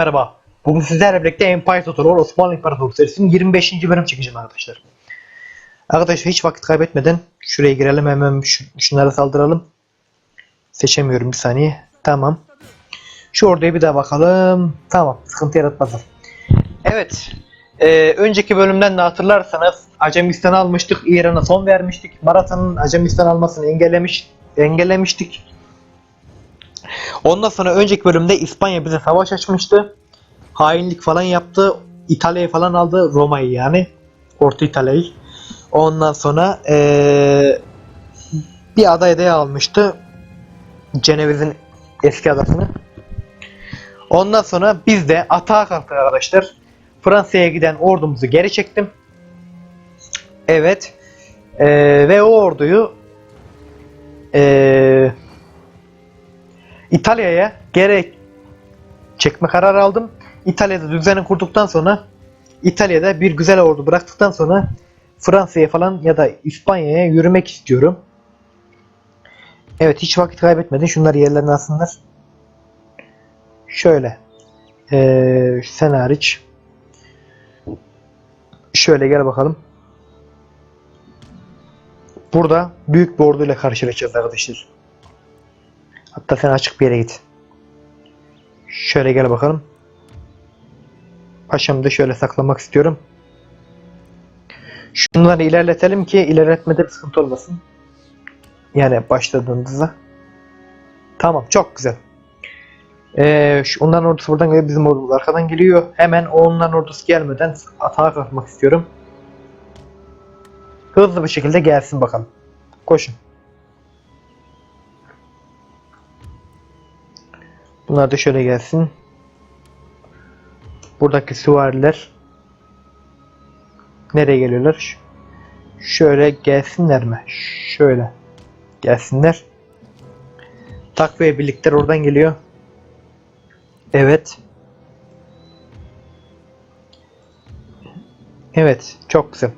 Merhaba. Bugün sizlerle birlikte Empire Total War Osmanlı İmparatorluğu serisinin 25. bölüm çekeceğim arkadaşlar. Arkadaşlar hiç vakit kaybetmeden şuraya girelim hemen şu, şunlara saldıralım. Seçemiyorum bir saniye. Tamam. Şu orduya bir daha bakalım. Tamam. Sıkıntı yaratmaz. Evet. Ee, önceki bölümden de hatırlarsanız Acemistan'ı almıştık. İran'a son vermiştik. Maratha'nın Acemistan almasını engellemiş, engellemiştik. Ondan sonra önceki bölümde İspanya bize savaş açmıştı. Hainlik falan yaptı. İtalya'yı falan aldı. Roma'yı yani. Orta İtalya'yı. Ondan sonra eee, bir aday adaya almıştı. Ceneviz'in eski adasını. Ondan sonra biz de atağa kalktık arkadaşlar. Fransa'ya giden ordumuzu geri çektim. Evet. Eee, ve o orduyu eee İtalya'ya geri çekme kararı aldım. İtalya'da düzeni kurduktan sonra İtalya'da bir güzel ordu bıraktıktan sonra Fransa'ya falan ya da İspanya'ya yürümek istiyorum. Evet hiç vakit kaybetmeden şunları yerlerine alsınlar. Şöyle. Ee, sen hariç. Şöyle gel bakalım. Burada büyük bir orduyla karşılaşacağız arkadaşlar. Hatta sen açık bir yere git. Şöyle gel bakalım. Paşamı da şöyle saklamak istiyorum. Şunları ilerletelim ki ilerletmede bir sıkıntı olmasın. Yani başladığınızda. Tamam çok güzel. Ee, şu, onların ordusu buradan geliyor. Bizim ordumuz arkadan geliyor. Hemen onların ordusu gelmeden atağa kalkmak istiyorum. Hızlı bir şekilde gelsin bakalım. Koşun. Bunlar da şöyle gelsin. Buradaki süvariler nereye geliyorlar? Şöyle gelsinler mi? Şöyle gelsinler. Takviye birlikler oradan geliyor. Evet. Evet, çok güzel.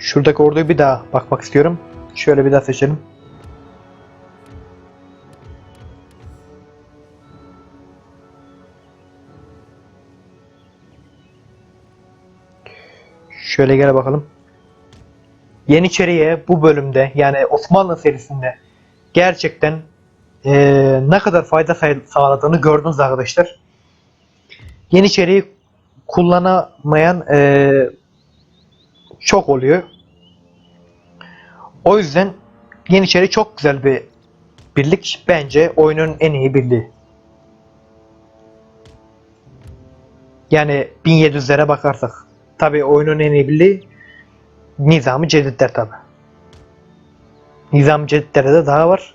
Şuradaki orduyu bir daha bakmak istiyorum. Şöyle bir daha seçelim. Şöyle gel bakalım. Yeniçeriye bu bölümde yani Osmanlı serisinde gerçekten eee, ne kadar fayda sağladığını gördünüz arkadaşlar. Yeniçeriyi kullanamayan eee, çok oluyor. O yüzden Yeniçeri çok güzel bir birlik. Bence oyunun en iyi birliği. Yani 1700'lere bakarsak. Tabi oyunun en iyi birliği Nizam-ı Cedidler tabi. Nizam-ı Cedidler'de de daha var.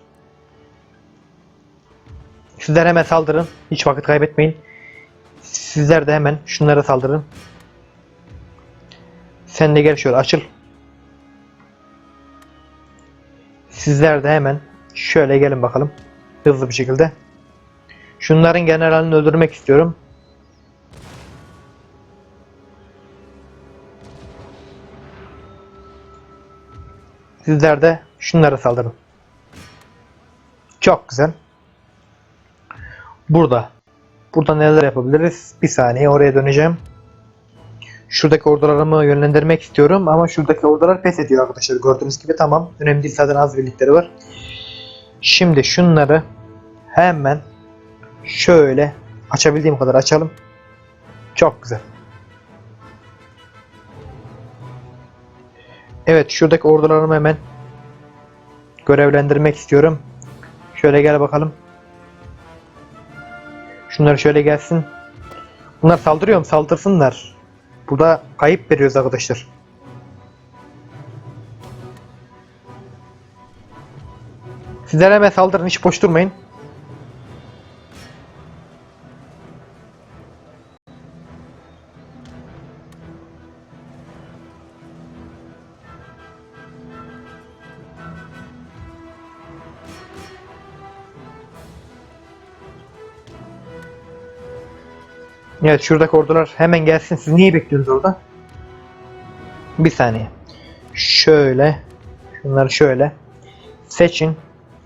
Sizler hemen saldırın. Hiç vakit kaybetmeyin. Sizler de hemen şunlara saldırın. Sen de gel şöyle açıl. Sizler de hemen şöyle gelin bakalım. Hızlı bir şekilde. Şunların generalini öldürmek istiyorum. Sizler de şunlara saldırın. Çok güzel. Burada. Burada neler yapabiliriz? Bir saniye oraya döneceğim. Şuradaki ordularımı yönlendirmek istiyorum ama şuradaki ordular pes ediyor arkadaşlar. Gördüğünüz gibi tamam. Önemli değil zaten az birlikleri var. Şimdi şunları hemen şöyle açabildiğim kadar açalım. Çok güzel. Evet şuradaki ordularımı hemen görevlendirmek istiyorum. Şöyle gel bakalım. Şunlar şöyle gelsin. Bunlar saldırıyor mu? Saldırsınlar. Burada kayıp veriyoruz arkadaşlar. Sizler hemen saldırın hiç boş durmayın. Evet şuradaki ordular hemen gelsin. Siz niye bekliyorsunuz orada? Bir saniye. Şöyle. Şunları şöyle. Seçin.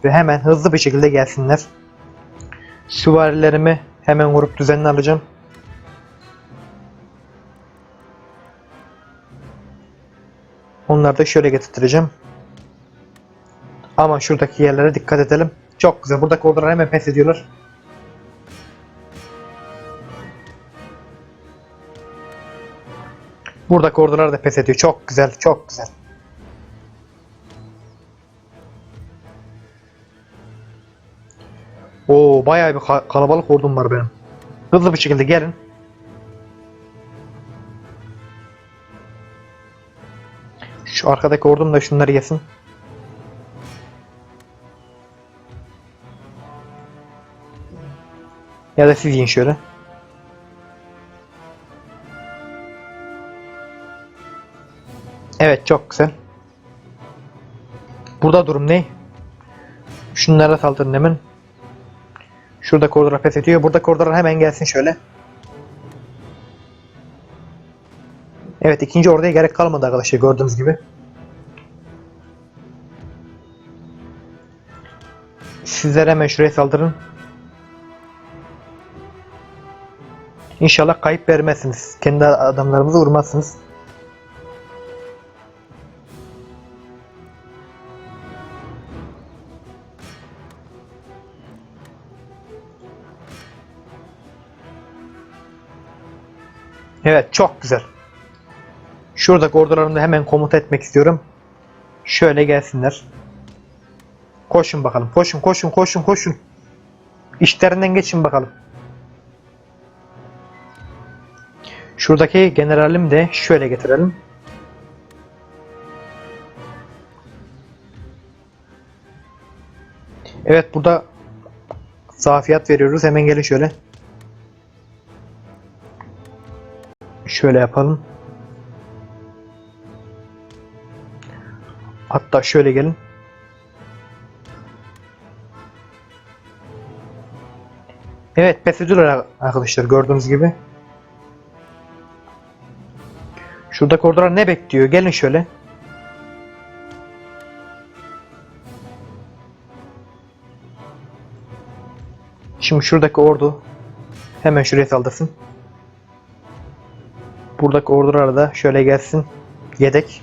ve hemen hızlı bir şekilde gelsinler. Süvarilerimi hemen grup düzenli alacağım. Onları da şöyle getireceğim. Ama şuradaki yerlere dikkat edelim. Çok güzel. Buradaki ordular hemen pes ediyorlar. Buradaki ordular da pes ediyor. Çok güzel. Çok güzel. Oo bayağı bir ka- kalabalık ordum var benim. Hızlı bir şekilde gelin. Şu arkadaki ordum da şunları yesin. Ya da siz yiyin şöyle. Evet çok güzel. Burada durum ne? Şunlara saldırın hemen. Şurada koridora pes ediyor. Burada koridora hemen gelsin şöyle. Evet ikinci orduya gerek kalmadı arkadaşlar gördüğünüz gibi. Sizler hemen şuraya saldırın. İnşallah kayıp vermezsiniz. Kendi adamlarımızı vurmazsınız. Evet çok güzel. Şuradaki ordularımı da hemen komuta etmek istiyorum. Şöyle gelsinler. Koşun bakalım. Koşun koşun koşun koşun. İşlerinden geçin bakalım. Şuradaki generalim de şöyle getirelim. Evet burada zafiyet veriyoruz. Hemen gelin şöyle. Şöyle yapalım. Hatta şöyle gelin. Evet ediyorlar arkadaşlar gördüğünüz gibi. Şurada ordular ne bekliyor? Gelin şöyle. Şimdi şuradaki ordu hemen şuraya saldırsın. Buradaki ordular da şöyle gelsin. Yedek.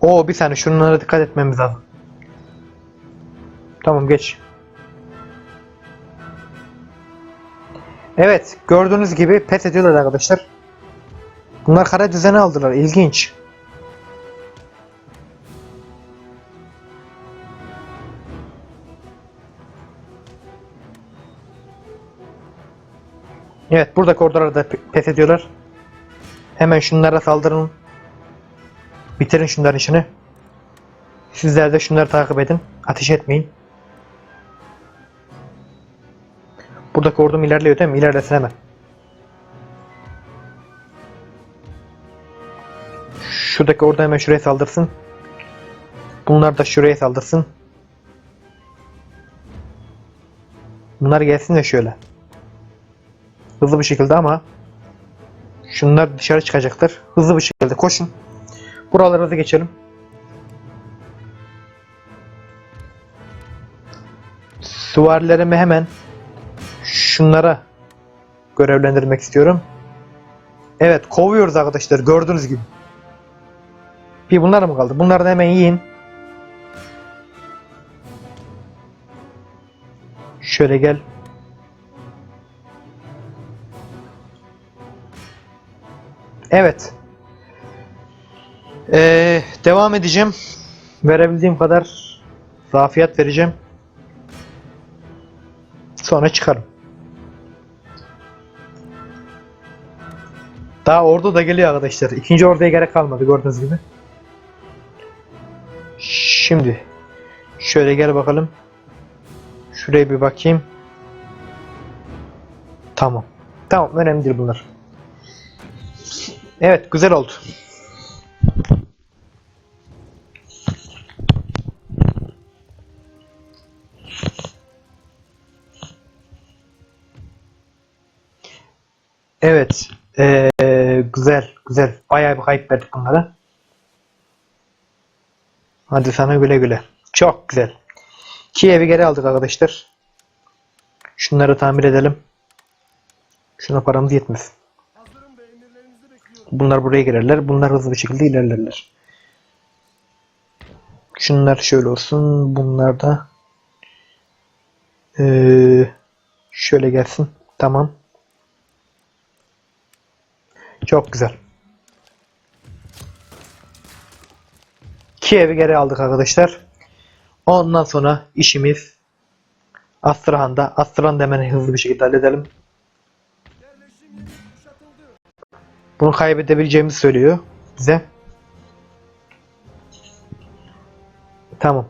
O bir saniye şunlara dikkat etmemiz lazım. Tamam geç. Evet gördüğünüz gibi pes ediyorlar arkadaşlar. Bunlar kara düzeni aldılar. İlginç. Evet buradaki ordular da pe- pes ediyorlar. Hemen şunlara saldırın. Bitirin şunların işini. Sizler de şunları takip edin. Ateş etmeyin. Buradaki ordum ilerliyor değil mi? İlerlesin hemen. Şuradaki ordu hemen şuraya saldırsın. Bunlar da şuraya saldırsın. Bunlar gelsin de şöyle. Hızlı bir şekilde ama şunlar dışarı çıkacaktır. Hızlı bir şekilde koşun. Buralara da geçelim. Süvarilerimi hemen şunlara görevlendirmek istiyorum. Evet kovuyoruz arkadaşlar gördüğünüz gibi. Bir bunlar mı kaldı? Bunları da hemen yiyin. Şöyle gel. Evet. Ee, devam edeceğim. Verebildiğim kadar zafiyet vereceğim. Sonra çıkarım. Daha ordu da geliyor arkadaşlar. İkinci orduya gerek kalmadı gördüğünüz gibi. Şimdi şöyle gel bakalım. Şuraya bir bakayım. Tamam. Tamam önemli değil bunlar. Evet güzel oldu. Evet. Ee, güzel güzel. Bayağı bir kayıp verdik bunlara. Hadi sana güle güle. Çok güzel. İki evi geri aldık arkadaşlar. Şunları tamir edelim. Şuna paramız yetmez. Bunlar buraya girerler. Bunlar hızlı bir şekilde ilerlerler. Şunlar şöyle olsun. Bunlar da ee, şöyle gelsin. Tamam. Çok güzel. İki evi geri aldık arkadaşlar. Ondan sonra işimiz Astrahan'da. Astrahan'da hemen hızlı bir şekilde halledelim. Bunu kaybedebileceğimizi söylüyor bize. Tamam.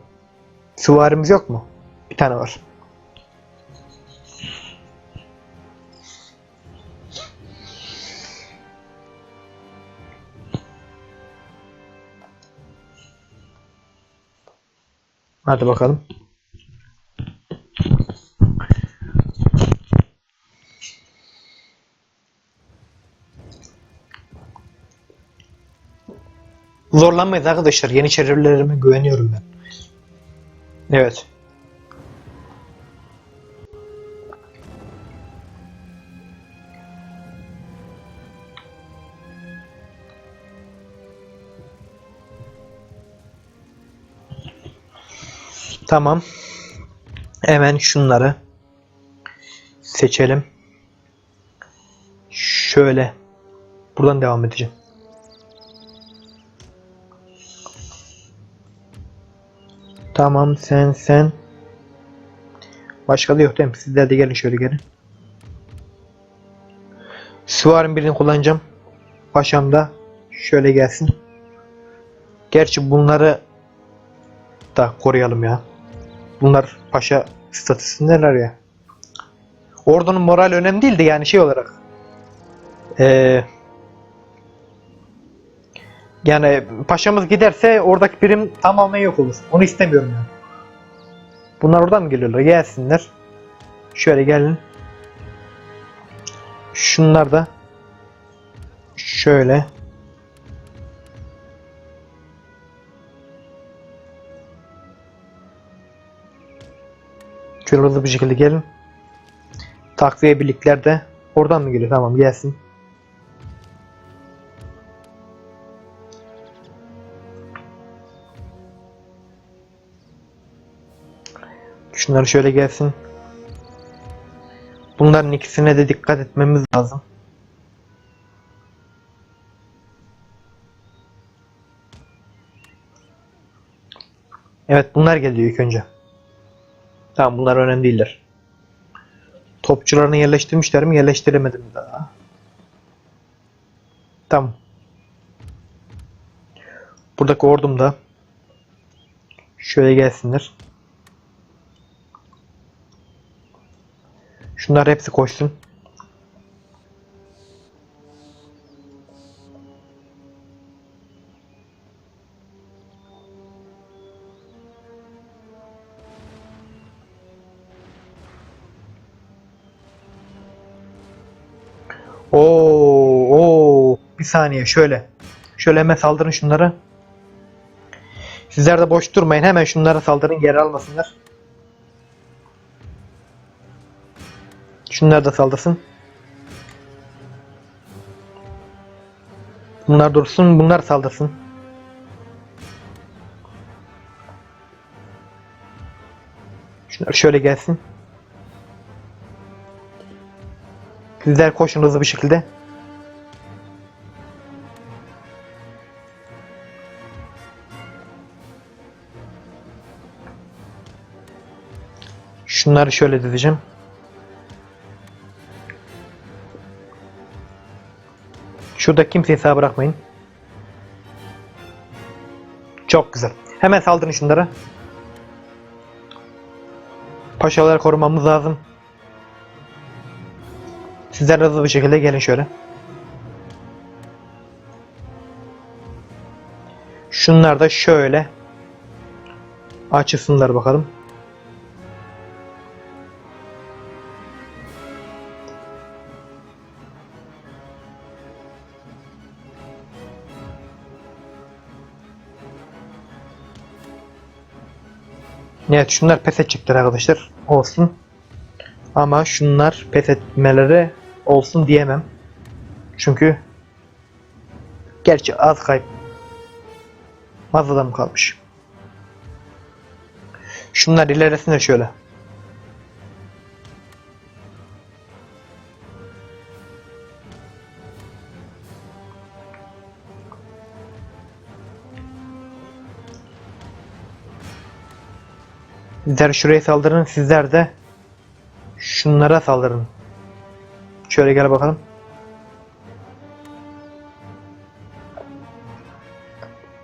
Süvarimiz yok mu? Bir tane var. Hadi bakalım. Zorlanmayız arkadaşlar. Yeni çevrelerime güveniyorum ben. Evet. Tamam. Hemen şunları seçelim. Şöyle. Buradan devam edeceğim. Tamam sen sen. Başka da yok değil mi? Sizler de gelin şöyle gelin. Süvarın birini kullanacağım. Paşam da şöyle gelsin. Gerçi bunları da koruyalım ya. Bunlar paşa statüsündeler ya. Ordunun moral önemli değildi yani şey olarak. Ee, yani paşamız giderse oradaki birim tamamen yok olur. Onu istemiyorum yani. Bunlar oradan mı geliyorlar? Gelsinler. Şöyle gelin. Şunlar da şöyle. Şöyle hızlı bir şekilde gelin. Takviye birlikler de oradan mı geliyor? Tamam gelsin. Şunları şöyle gelsin. Bunların ikisine de dikkat etmemiz lazım. Evet bunlar geliyor ilk önce. Tamam bunlar önemli değiller. Topçularını yerleştirmişler mi? Yerleştiremedim daha. Tamam. Buradaki ordum da şöyle gelsinler. Şunlar hepsi koşsun. Oo, oo, bir saniye şöyle. Şöyle hemen saldırın şunlara. Sizler de boş durmayın. Hemen şunlara saldırın. Yer almasınlar. Şunlar da saldırsın. Bunlar dursun. Bunlar saldırsın. Şunlar şöyle gelsin. Sizler koşun hızlı bir şekilde. Şunları şöyle dizeceğim. Şurada kimseyi sağ bırakmayın. Çok güzel. Hemen saldırın şunlara. Paşaları korumamız lazım. Sizler hızlı bir şekilde gelin şöyle. Şunlar da şöyle açılsınlar bakalım. Evet şunlar pes edecekler arkadaşlar. Olsun. Ama şunlar pes etmeleri olsun diyemem. Çünkü gerçi az kayıp. Az adam kalmış. Şunlar ilerisine şöyle. Sizler şuraya saldırın, sizler de şunlara saldırın. Şöyle gel bakalım.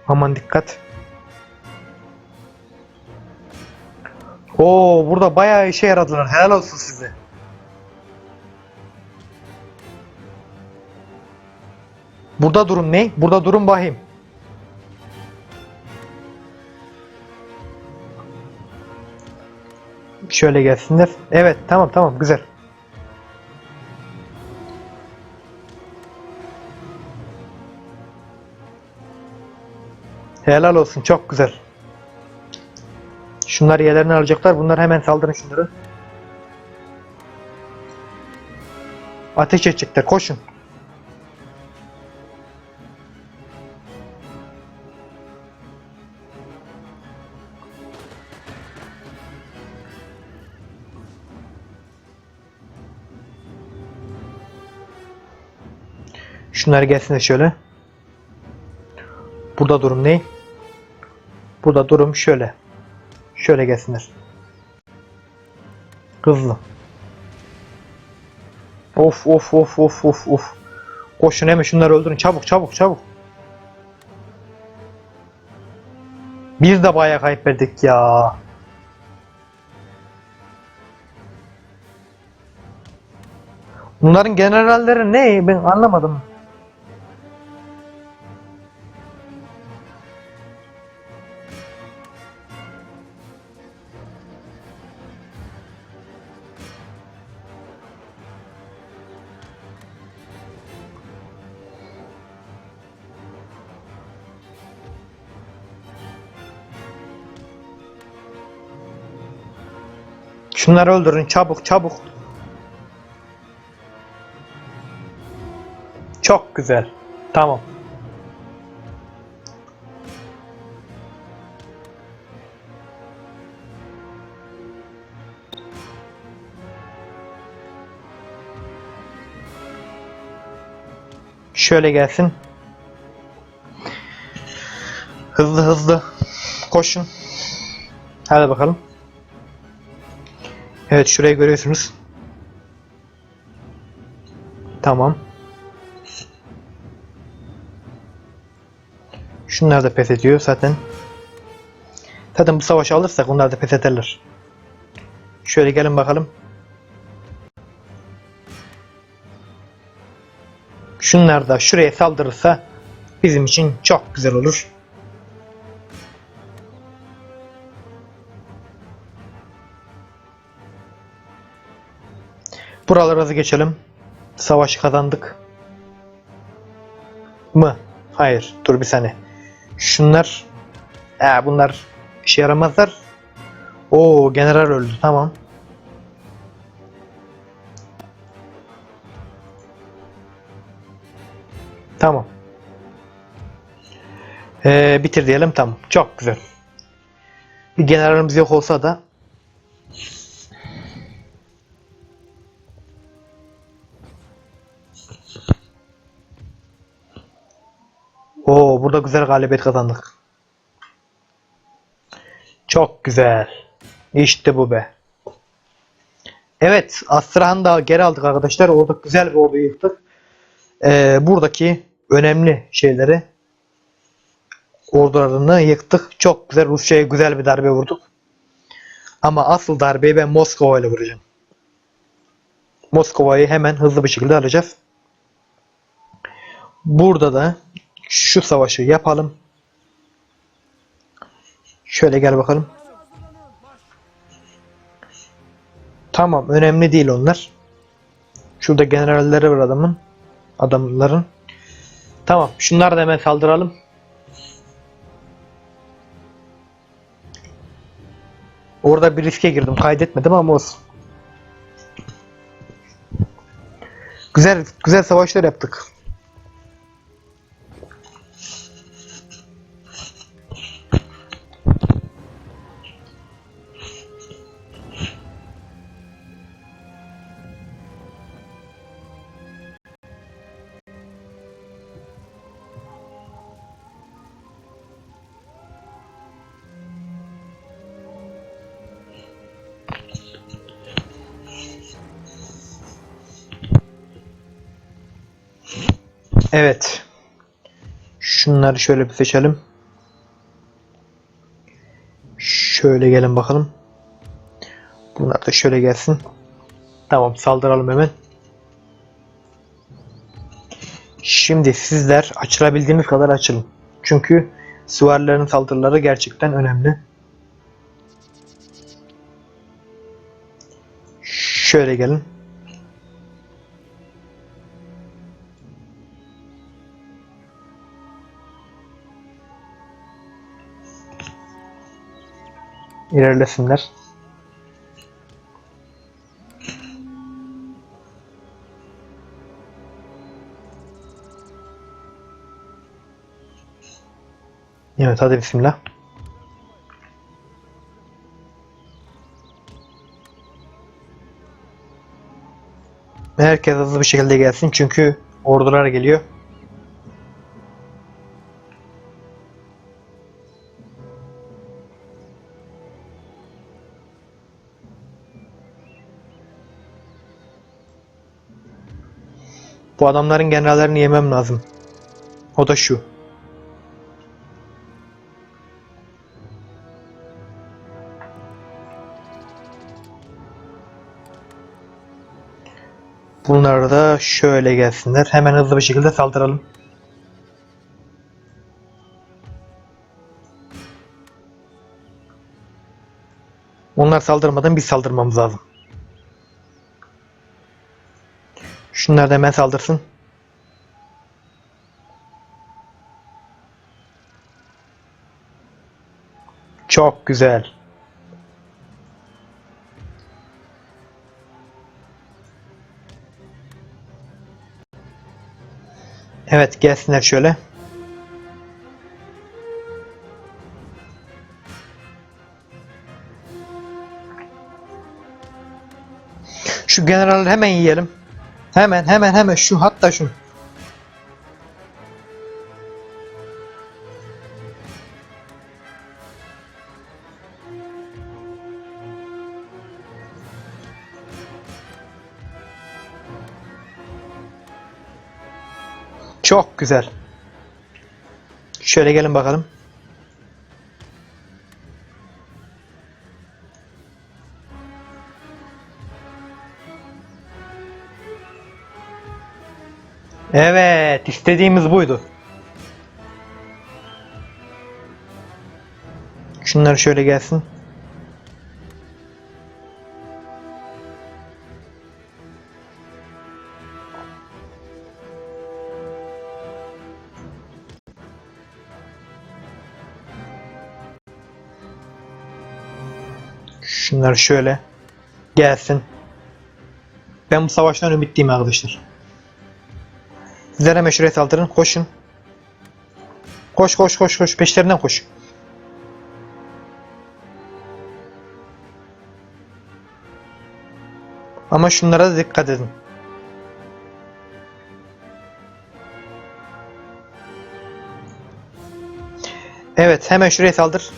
Aman dikkat. Oo burada bayağı işe yaradılar. Helal olsun size. Burada durum ne? Burada durum bahim. Şöyle gelsinler. Evet tamam tamam güzel. Helal olsun çok güzel. Şunlar yerlerini alacaklar. Bunlar hemen saldırın şunları. Ateş edecekler. Koşun. Şunlar gelsin de şöyle. Burada durum ne? Burada durum şöyle. Şöyle gelsinler. Hızlı. Of of of of of of. Koşun hemen şunları öldürün. Çabuk çabuk çabuk. Biz de bayağı kaybettik ya. Bunların generalleri ne? Ben anlamadım. Şunları öldürün çabuk çabuk. Çok güzel. Tamam. Şöyle gelsin. Hızlı hızlı. Koşun. Hadi bakalım. Evet şurayı görüyorsunuz. Tamam. Şunlar da pes ediyor zaten. Zaten bu savaşı alırsak onlar da pes ederler. Şöyle gelin bakalım. Şunlar da şuraya saldırırsa bizim için çok güzel olur. Buraları geçelim. Savaşı kazandık. Mı? Hayır. Dur bir saniye. Şunlar ee, bunlar işe yaramazlar. Oo general öldü. Tamam. Tamam. Ee, bitir diyelim. Tamam. Çok güzel. Bir generalimiz yok olsa da Oo burada güzel galibiyet kazandık. Çok güzel. İşte bu be. Evet, Astrahan'ı da geri aldık arkadaşlar. Orada güzel bir ordu yıktık. Ee, buradaki önemli şeyleri ordularını yıktık. Çok güzel Rusya'ya güzel bir darbe vurduk. Ama asıl darbeyi ben Moskova ile vuracağım. Moskova'yı hemen hızlı bir şekilde alacağız. Burada da şu savaşı yapalım. Şöyle gel bakalım. Tamam önemli değil onlar. Şurada generalleri var adamın. Adamların. Tamam şunları da hemen saldıralım. Orada bir riske girdim. Kaydetmedim ama olsun. Güzel güzel savaşlar yaptık. Şunları şöyle bir seçelim. Şöyle gelin bakalım. Bunlar da şöyle gelsin. Tamam saldıralım hemen. Şimdi sizler açılabildiğiniz kadar açılın. Çünkü süvarilerin saldırıları gerçekten önemli. Şöyle gelin. İlerlesinler. Evet hadi bismillah. Herkes hızlı bir şekilde gelsin çünkü ordular geliyor. Bu adamların generallerini yemem lazım. O da şu. Bunlar da şöyle gelsinler. Hemen hızlı bir şekilde saldıralım. Onlar saldırmadan biz saldırmamız lazım. Şunlar da hemen saldırsın. Çok güzel. Evet gelsinler şöyle. Şu generali hemen yiyelim. Hemen hemen hemen şu hatta şu. Çok güzel. Şöyle gelin bakalım. Evet, istediğimiz buydu. Şunlar şöyle gelsin. Şunlar şöyle gelsin. Ben bu savaştan ümitliyim arkadaşlar. Hemen şuraya saldırın. Koşun. Koş koş koş koş. Peşlerinden koş. Ama şunlara dikkat edin. Evet hemen şuraya saldır.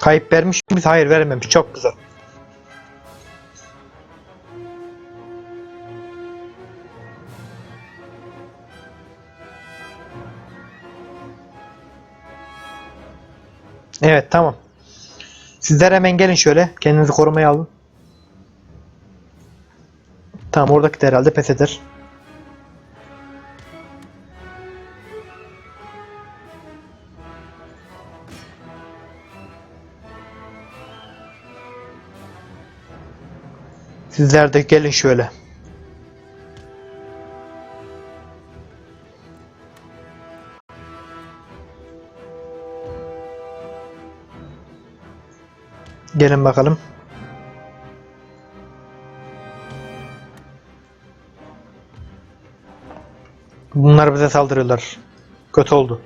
Kayıp vermiş miyiz? Hayır vermemiş. Çok güzel. Evet tamam. Sizler hemen gelin şöyle. Kendinizi korumaya alın. Tamam oradaki de herhalde pes eder. Sizler de gelin şöyle. Gelin bakalım. Bunlar bize saldırıyorlar. Kötü oldu.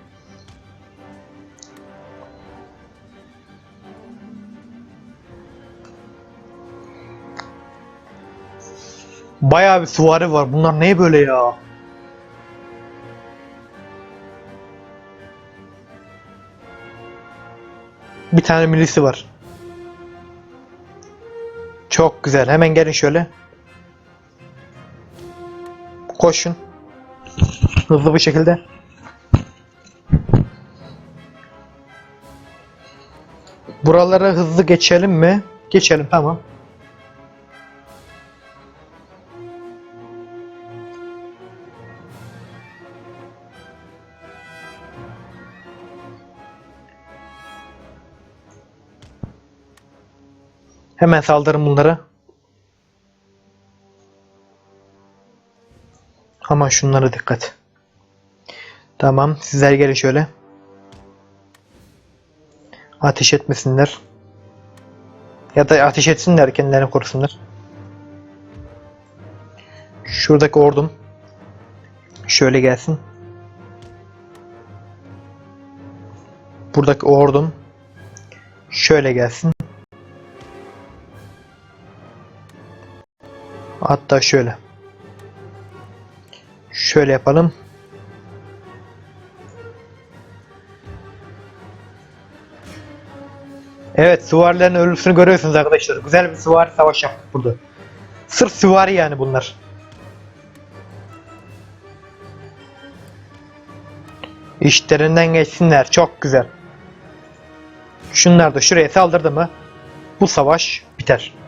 Bayağı bir süvari var. Bunlar ne böyle ya? Bir tane milisi var. Çok güzel. Hemen gelin şöyle. Koşun. Hızlı bir şekilde. Buralara hızlı geçelim mi? Geçelim tamam. Hemen saldırın bunlara. Ama şunlara dikkat. Tamam, sizler gelin şöyle. Ateş etmesinler. Ya da ateş etsinler kendilerini korusunlar. Şuradaki ordum şöyle gelsin. Buradaki ordum şöyle gelsin. Hatta şöyle. Şöyle yapalım. Evet, süvarilerin ölüsünü görüyorsunuz arkadaşlar. Güzel bir süvari savaş yaptık burada. Sırf süvari yani bunlar. İşlerinden geçsinler. Çok güzel. Şunlar da şuraya saldırdı mı bu savaş biter.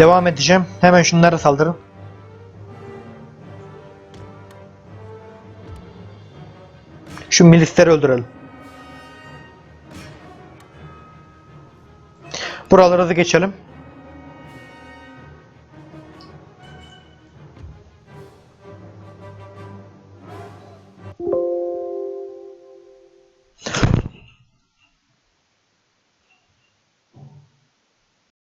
Devam edeceğim. Hemen şunlara saldırın. Şu milisleri öldürelim. Buralara da geçelim.